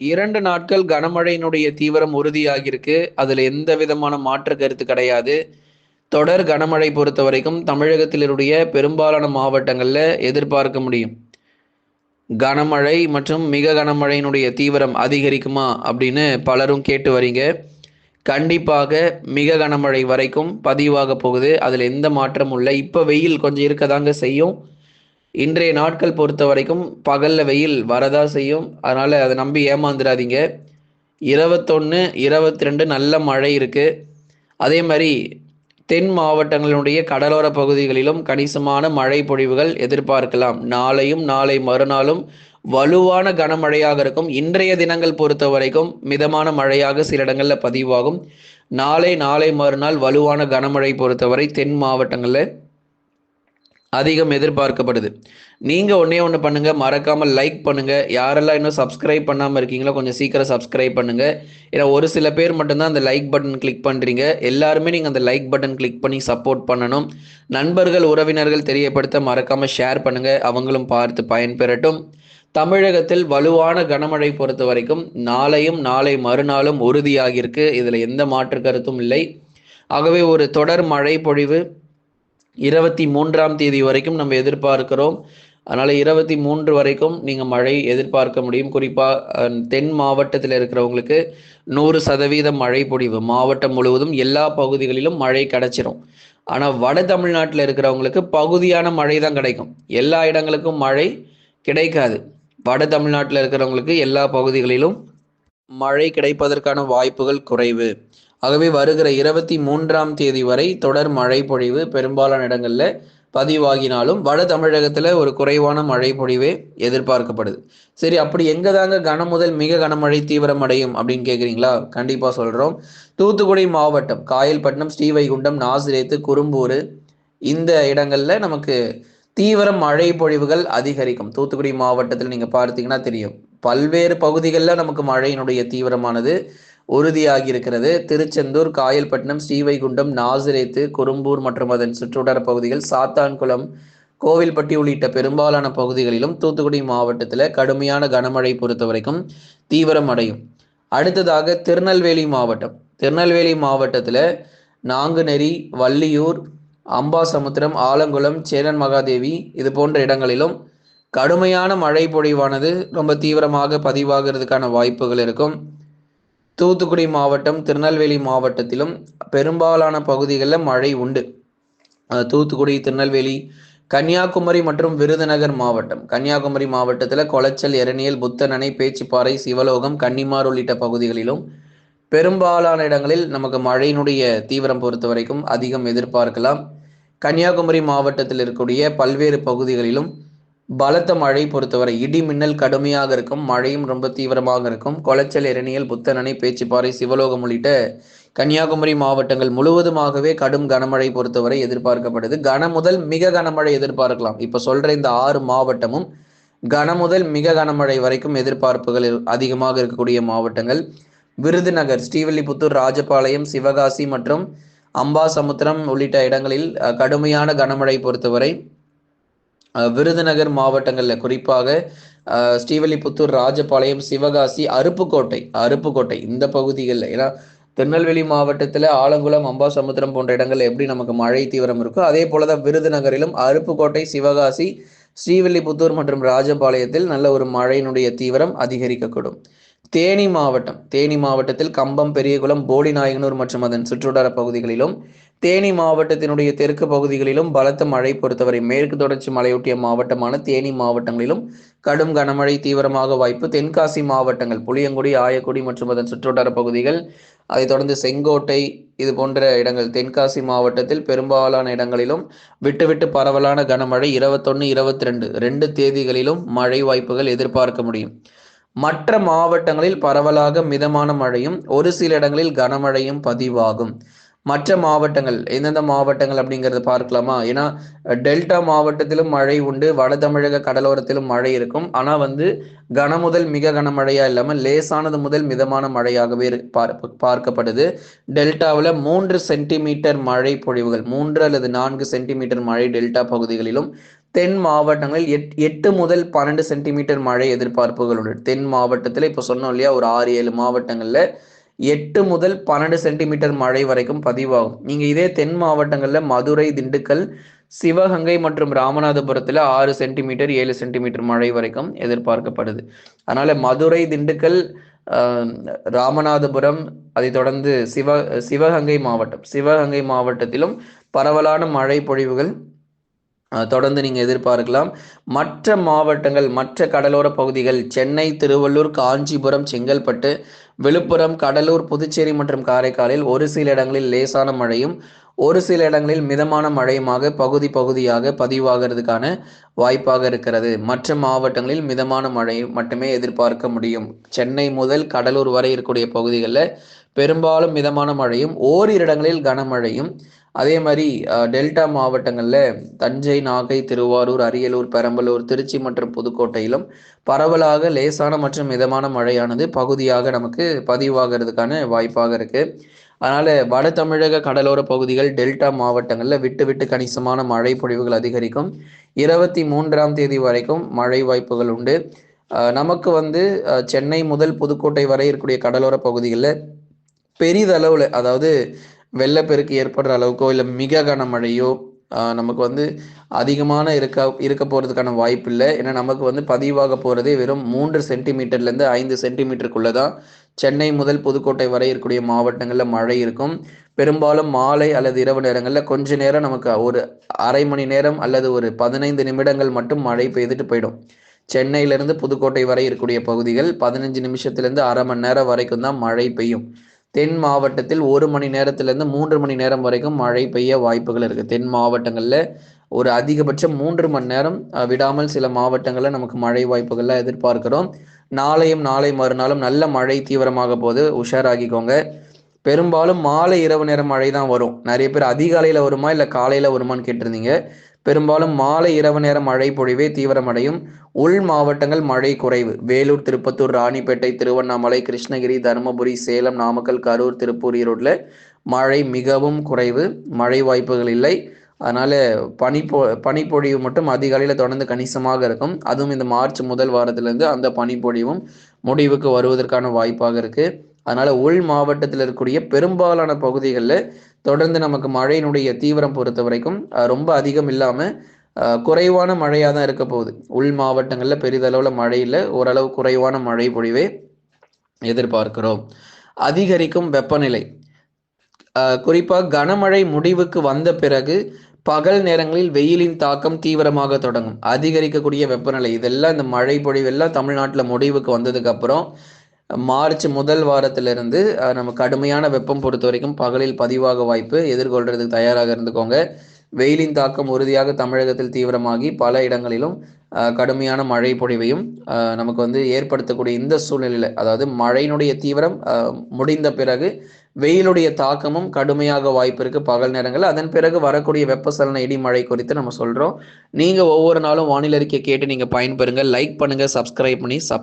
இரண்டு நாட்கள் கனமழையினுடைய தீவிரம் உறுதியாகியிருக்கு. அதில் எந்த விதமான மாற்று கருத்து கிடையாது. தொடர் கனமழை பொறுத்த வரைக்கும் தமிழகத்திலுடைய பெரும்பாலான மாவட்டங்களில் எதிர்பார்க்க முடியும். கனமழை மற்றும் மிக கனமழையினுடைய தீவிரம் அதிகரிக்குமா அப்படின்னு பலரும் கேட்டு வரீங்க. கண்டிப்பாக மிக கனமழை வரைக்கும் பதிவாக போகுது. அதில் எந்த மாற்றமும் இல்லை. இப்போ வெயில் கொஞ்சம் இருக்கதாங்க செய்யும். இன்றைய நாட்கள் பொறுத்த வரைக்கும் பகலில் வெயில் வரதா செய்யும். அதனால் அதை நம்பி ஏமாந்துடாதீங்க. இருபத்தொன்று இருபத்தி ரெண்டு நல்ல மழை இருக்குது அதே மாதிரி தென் மாவட்டங்களுடைய கடலோர பகுதிகளிலும் கணிசமான மழை பொழிவுகள் எதிர்பார்க்கலாம். நாளையும் நாளை மறுநாளும் வலுவான கனமழையாக இருக்கும். இன்றைய தினங்கள் பொறுத்த வரைக்கும் மிதமான மழையாக சில இடங்களில் பதிவாகும். நாளை நாளை மறுநாள் வலுவான கனமழை பொறுத்தவரை தென் மாவட்டங்களில் அதிகம் எதிர்பார்க்கப்படுது. நீங்கள் ஒன்றே ஒன்று பண்ணுங்கள் மறக்காமல் லைக் பண்ணுங்கள் யாரெல்லாம் இன்னும் சப்ஸ்கிரைப் பண்ணாமல் இருக்கீங்களோ கொஞ்சம் சீக்கிரம் சப்ஸ்கிரைப் பண்ணுங்கள் ஏன்னா ஒரு சில பேர் மட்டும்தான் அந்த லைக் பட்டன் கிளிக் பண்ணுறீங்க எல்லாருமே நீங்கள் அந்த லைக் பட்டன் கிளிக் பண்ணி சப்போர்ட் பண்ணணும். நண்பர்கள் உறவினர்கள் தெரியப்படுத்த மறக்காமல் ஷேர் பண்ணுங்கள் அவங்களும் பார்த்து பயன்பெறட்டும். தமிழகத்தில் வலுவான கனமழை பொறுத்த வரைக்கும் நாளையும் நாளை மறுநாளும் உறுதியாகியிருக்கு. இதில் எந்த மாற்று கருத்தும் இல்லை. ஆகவே ஒரு தொடர் மழை பொழிவு இருபத்தி மூன்றாம் தேதி வரைக்கும் நம்ம எதிர்பார்க்கிறோம். அதனால் இருபத்தி மூன்று வரைக்கும் நீங்கள் மழை எதிர்பார்க்க முடியும். குறிப்பாக தென் மாவட்டத்தில் இருக்கிறவங்களுக்கு நூறு சதவீதம் மழை பொழிவு. மாவட்டம் முழுவதும் எல்லா பகுதிகளிலும் மழை கிடைச்சிரும். ஆனால் வட தமிழ்நாட்டில் இருக்கிறவங்களுக்கு பகுதியான மழை தான் கிடைக்கும். எல்லா இடங்களுக்கும் மழை கிடைக்காது. வட தமிழ்நாட்டில் இருக்கிறவங்களுக்கு எல்லா பகுதிகளிலும் மழை கிடைப்பதற்கான வாய்ப்புகள் குறைவு. ஆகவே வருகிற இருபத்தி மூன்றாம் தேதி வரை தொடர் மழை பொழிவு பெரும்பாலான இடங்களில் பதிவாகினாலும் வட தமிழகத்தில் ஒரு குறைவான மழை பொழிவே எதிர்பார்க்கப்படுது. சரி அப்படி எங்கே தாங்க கனம் முதல் மிக கனமழை தீவிரம் அடையும் அப்படின்னு கேட்குறீங்களா கண்டிப்பாக சொல்கிறோம் தூத்துக்குடி மாவட்டம் காயல்பட்டினம் ஸ்ரீவைகுண்டம் நாசிரேத்து குறும்பூர் இந்த இடங்களில் நமக்கு தீவிர மழை பொழிவுகள் அதிகரிக்கும். தூத்துக்குடி மாவட்டத்தில் நீங்கள் பார்த்தீங்கன்னா தெரியும். பல்வேறு பகுதிகளில் நமக்கு மழையினுடைய தீவிரமானது உறுதியாகி இருக்கிறது திருச்செந்தூர் காயல்பட்டினம் ஸ்ரீவைகுண்டம் நாசிரேத்து குறும்பூர் மற்றும் அதன் சுற்றுவட்டார பகுதிகள் சாத்தான்குளம் கோவில்பட்டி உள்ளிட்ட பெரும்பாலான பகுதிகளிலும் தூத்துக்குடி மாவட்டத்தில் கடுமையான கனமழை பொறுத்த வரைக்கும் தீவிரம் அடையும். அடுத்ததாக திருநெல்வேலி மாவட்டம். திருநெல்வேலி மாவட்டத்தில் நாங்குநெறி வள்ளியூர் அம்பாசமுத்திரம் ஆலங்குளம் சேரன் மகாதேவி இது போன்ற இடங்களிலும் கடுமையான மழை பொழிவானது ரொம்ப தீவிரமாக பதிவாகிறதுக்கான வாய்ப்புகள் இருக்கும். தூத்துக்குடி மாவட்டம் திருநெல்வேலி மாவட்டத்திலும் பெரும்பாலான பகுதிகளில் மழை உண்டு. தூத்துக்குடி திருநெல்வேலி கன்னியாகுமரி மற்றும் விருதுநகர் மாவட்டம். கன்னியாகுமரி மாவட்டத்தில் கொளச்சல் எரணியல் புத்தனணை பேச்சுப்பாறை சிவலோகம் கன்னிமார் உள்ளிட்ட பகுதிகளிலும் பெரும்பாலான இடங்களில் நமக்கு மழையினுடைய தீவிரம் பொறுத்த வரைக்கும் அதிகம் எதிர்பார்க்கலாம். கன்னியாகுமரி மாவட்டத்தில் இருக்கக்கூடிய பல்வேறு பகுதிகளிலும் பலத்த மழை பொறுத்தவரை இடி மின்னல் கடுமையாக இருக்கும் மழையும் ரொம்ப தீவிரமாக இருக்கும். கொளச்சல் எரணியல் புத்தனணை பேச்சுப்பாறை சிவலோகம் உள்ளிட்ட கன்னியாகுமரி மாவட்டங்கள் முழுவதுமாகவே கடும் கனமழை பொறுத்தவரை எதிர்பார்க்கப்படுது. கன முதல் மிக கனமழை எதிர்பார்க்கலாம். இப்போ சொல்ற இந்த ஆறு மாவட்டமும் கன முதல் மிக கனமழை வரைக்கும் எதிர்பார்ப்புகள் அதிகமாக இருக்கக்கூடிய மாவட்டங்கள். விருதுநகர் ஸ்ரீவில்லிபுத்தூர் ராஜபாளையம் சிவகாசி மற்றும் அம்பாசமுத்திரம் உள்ளிட்ட இடங்களில் கடுமையான கனமழை பொறுத்தவரை விருதுநகர் மாவட்டங்களில் குறிப்பாக ஸ்ரீவல்லிபுத்தூர் ராஜபாளையம் சிவகாசி அருப்புக்கோட்டை அருப்புக்கோட்டை இந்த பகுதிகளில். ஏன்னா திருநெல்வேலி மாவட்டத்தில் ஆலங்குளம் அம்பாசமுத்திரம் போன்ற இடங்கள் எப்படி நமக்கு மழை தீவிரம் இருக்கோ அதே போல தான் விருதுநகரிலும் அருப்புக்கோட்டை சிவகாசி ஸ்ரீவில்லிபுத்தூர் மற்றும் ராஜபாளையத்தில் நல்ல ஒரு மழையினுடைய தீவிரம் அதிகரிக்கக்கூடும். தேனி மாவட்டம் தேனி மாவட்டத்தில் கம்பம் பெரியகுளம் போடிநாயகனூர் மற்றும் அதன் சுற்றுவட்டார பகுதிகளிலும் தேனி மாவட்டத்தினுடைய தெற்கு பகுதிகளிலும் பலத்த மழை பொறுத்தவரை மேற்கு தொடர்ச்சி மலையொட்டிய மாவட்டமான தேனி மாவட்டங்களிலும் கடும் கனமழை தீவிரமாக வாய்ப்பு. தென்காசி மாவட்டங்கள் புளியங்குடி ஆயக்குடி மற்றும் அதன் சுற்றுவட்டார பகுதிகள் அதைத் தொடர்ந்து செங்கோட்டை இது போன்ற இடங்கள் தென்காசி மாவட்டத்தில் பெரும்பாலான இடங்களிலும் விட்டுவிட்டு பரவலான கனமழை இருபத்தொன்னு இருபத்தி ரெண்டு ரெண்டு தேதிகளிலும் மழை வாய்ப்புகள் எதிர்பார்க்க முடியும். மற்ற மாவட்டங்களில் பரவலாக மிதமான மழையும் ஒரு சில இடங்களில் கனமழையும் பதிவாகும். மற்ற மாவட்டங்கள் எந்தெந்த மாவட்டங்கள் அப்படிங்கிறத பார்க்கலாமா? ஏன்னா டெல்டா மாவட்டத்திலும் மழை உண்டு வட தமிழக கடலோரத்திலும் மழை இருக்கும். ஆனால் வந்து கன முதல் மிக கனமழையா இல்லாமல் லேசானது முதல் மிதமான மழையாகவே பார்க்கப்படுது. டெல்டாவில் மூன்று சென்டிமீட்டர் மழை பொழிவுகள் மூன்று அல்லது நான்கு சென்டிமீட்டர் மழை டெல்டா பகுதிகளிலும். தென் மாவட்டங்களில் எட் எட்டு முதல் பன்னெண்டு சென்டிமீட்டர் மழை எதிர்பார்ப்புகள் உண்டு. தென் மாவட்டத்தில் இப்போ சொன்னோம் இல்லையா ஒரு ஆறு ஏழு மாவட்டங்களில் எட்டு முதல் பன்னெண்டு சென்டிமீட்டர் மழை வரைக்கும் பதிவாகும். நீங்கள் இதே தென் மாவட்டங்களில் மதுரை திண்டுக்கல் சிவகங்கை மற்றும் ராமநாதபுரத்தில் ஆறு சென்டிமீட்டர் ஏழு சென்டிமீட்டர் மழை வரைக்கும் எதிர்பார்க்கப்படுது. அதனால மதுரை திண்டுக்கல் ராமநாதபுரம் அதை தொடர்ந்து சிவ சிவகங்கை மாவட்டம் சிவகங்கை மாவட்டத்திலும் பரவலான மழை பொழிவுகள் தொடர்ந்து நீங்கள் எதிர்பார்க்கலாம். மற்ற மாவட்டங்கள் மற்ற கடலோர பகுதிகள் சென்னை திருவள்ளூர் காஞ்சிபுரம் செங்கல்பட்டு விழுப்புரம் கடலூர் புதுச்சேரி மற்றும் காரைக்காலில் ஒரு சில இடங்களில் லேசான மழையும் ஒரு சில இடங்களில் மிதமான மழையுமாக பகுதி பகுதியாக பதிவாகிறதுக்கான வாய்ப்பாக இருக்கிறது. மற்ற மாவட்டங்களில் மிதமான மழை மட்டுமே எதிர்பார்க்க முடியும். சென்னை முதல் கடலூர் வரை இருக்கக்கூடிய பகுதிகளில் பெரும்பாலும் மிதமான மழையும் ஓரிரு இடங்களில் கனமழையும் அதே மாதிரி டெல்டா மாவட்டங்களில் தஞ்சை நாகை திருவாரூர் அரியலூர் பெரம்பலூர் திருச்சி மற்றும் புதுக்கோட்டையிலும் பரவலாக லேசான மற்றும் மிதமான மழையானது பகுதியாக நமக்கு பதிவாகிறதுக்கான வாய்ப்பாக இருக்கு. அதனால வட தமிழக கடலோர பகுதிகள் டெல்டா மாவட்டங்களில் விட்டு விட்டு கணிசமான மழை பொழிவுகள் அதிகரிக்கும். இருபத்தி மூன்றாம் தேதி வரைக்கும் மழை வாய்ப்புகள் உண்டு. நமக்கு வந்து சென்னை முதல் புதுக்கோட்டை வரை இருக்கக்கூடிய கடலோர பகுதிகளில் பெரிதளவில் அதாவது வெள்ளப்பெருக்கு ஏற்படுற அளவுக்கோ இல்லை மிக கனமழையோ நமக்கு வந்து அதிகமான இருக்க இருக்க போகிறதுக்கான வாய்ப்பு இல்லை ஏன்னா நமக்கு வந்து பதிவாக போகிறதே வெறும் மூன்று சென்டிமீட்டர்லேருந்து ஐந்து சென்டிமீட்டருக்குள்ளே தான் சென்னை முதல் புதுக்கோட்டை வரை இருக்கக்கூடிய மாவட்டங்களில் மழை இருக்கும். பெரும்பாலும் மாலை அல்லது இரவு நேரங்களில் கொஞ்ச நேரம் நமக்கு ஒரு அரை மணி நேரம் அல்லது ஒரு பதினைந்து நிமிடங்கள் மட்டும் மழை பெய்துட்டு போயிடும். சென்னையிலேருந்து புதுக்கோட்டை வரை இருக்கக்கூடிய பகுதிகள் பதினஞ்சு நிமிஷத்துலேருந்து அரை மணி நேரம் வரைக்கும் தான் மழை பெய்யும். தென் மாவட்டத்தில் ஒரு மணி நேரத்திலிருந்து மூன்று மணி நேரம் வரைக்கும் மழை பெய்ய வாய்ப்புகள் இருக்குது தென் மாவட்டங்களில் ஒரு அதிகபட்சம் மூன்று மணி நேரம் விடாமல் சில மாவட்டங்களில் நமக்கு மழை வாய்ப்புகள்லாம் எதிர்பார்க்கிறோம். நாளையும் நாளை மறுநாளும் நல்ல மழை தீவிரமாக போது உஷாராகிக்கோங்க. பெரும்பாலும் மாலை இரவு நேரம் மழை தான் வரும். நிறைய பேர் அதிகாலையில் வருமா இல்லை காலையில் வருமான்னு கேட்டிருந்தீங்க. பெரும்பாலும் மாலை இரவு நேரம் மழை பொழிவே தீவிரமடையும். உள் மாவட்டங்கள் மழை குறைவு. வேலூர் திருப்பத்தூர் ராணிப்பேட்டை திருவண்ணாமலை கிருஷ்ணகிரி தருமபுரி சேலம் நாமக்கல் கரூர் திருப்பூர் ஈரோட்டில் மழை மிகவும் குறைவு. மழை வாய்ப்புகள் இல்லை. அதனால பனிப்பொ பனிப்பொழிவு மட்டும் அதிகாலையில் தொடர்ந்து கணிசமாக இருக்கும். அதுவும் இந்த மார்ச் முதல் வாரத்திலிருந்து அந்த பனிப்பொழிவும் முடிவுக்கு வருவதற்கான வாய்ப்பாக இருக்குது அதனால உள் மாவட்டத்தில் இருக்கக்கூடிய பெரும்பாலான பகுதிகளில் தொடர்ந்து நமக்கு மழையினுடைய தீவிரம் பொறுத்த வரைக்கும் ரொம்ப அதிகம் இல்லாமல் குறைவான மழையாக தான் இருக்க போகுது. உள் மாவட்டங்களில் பெரிதளவில் மழையில் ஓரளவு குறைவான மழை பொழிவே எதிர்பார்க்கிறோம். அதிகரிக்கும் வெப்பநிலை. குறிப்பாக கனமழை முடிவுக்கு வந்த பிறகு பகல் நேரங்களில் வெயிலின் தாக்கம் தீவிரமாக தொடங்கும். அதிகரிக்கக்கூடிய வெப்பநிலை. இதெல்லாம் இந்த மழை பொழிவெல்லாம் தமிழ்நாட்டில் முடிவுக்கு வந்ததுக்கு அப்புறம் மார்ச் முதல் வாரத்திலிருந்து நம்ம கடுமையான வெப்பம் பொறுத்த வரைக்கும் பகலில் பதிவாக வாய்ப்பு எதிர்கொள்றதுக்கு தயாராக இருந்துக்கோங்க. வெயிலின் தாக்கம் உறுதியாக தமிழகத்தில் தீவிரமாகி பல இடங்களிலும் கடுமையான மழை பொழிவையும் நமக்கு வந்து ஏற்படுத்தக்கூடிய இந்த சூழ்நிலையில் அதாவது மழையினுடைய தீவிரம் முடிந்த பிறகு வெயிலுடைய தாக்கமும் கடுமையாக வாய்ப்பு இருக்கு பகல் நேரங்கள் அதன் பிறகு வரக்கூடிய வெப்பசலன இடி மழை குறித்து நம்ம சொல்றோம். நீங்க ஒவ்வொரு நாளும் வானிலை அறிக்கை கேட்டு நீங்க பயன்பெறுங்க. லைக் பண்ணுங்க சப்ஸ்கிரைப் பண்ணி சப்போர்ட்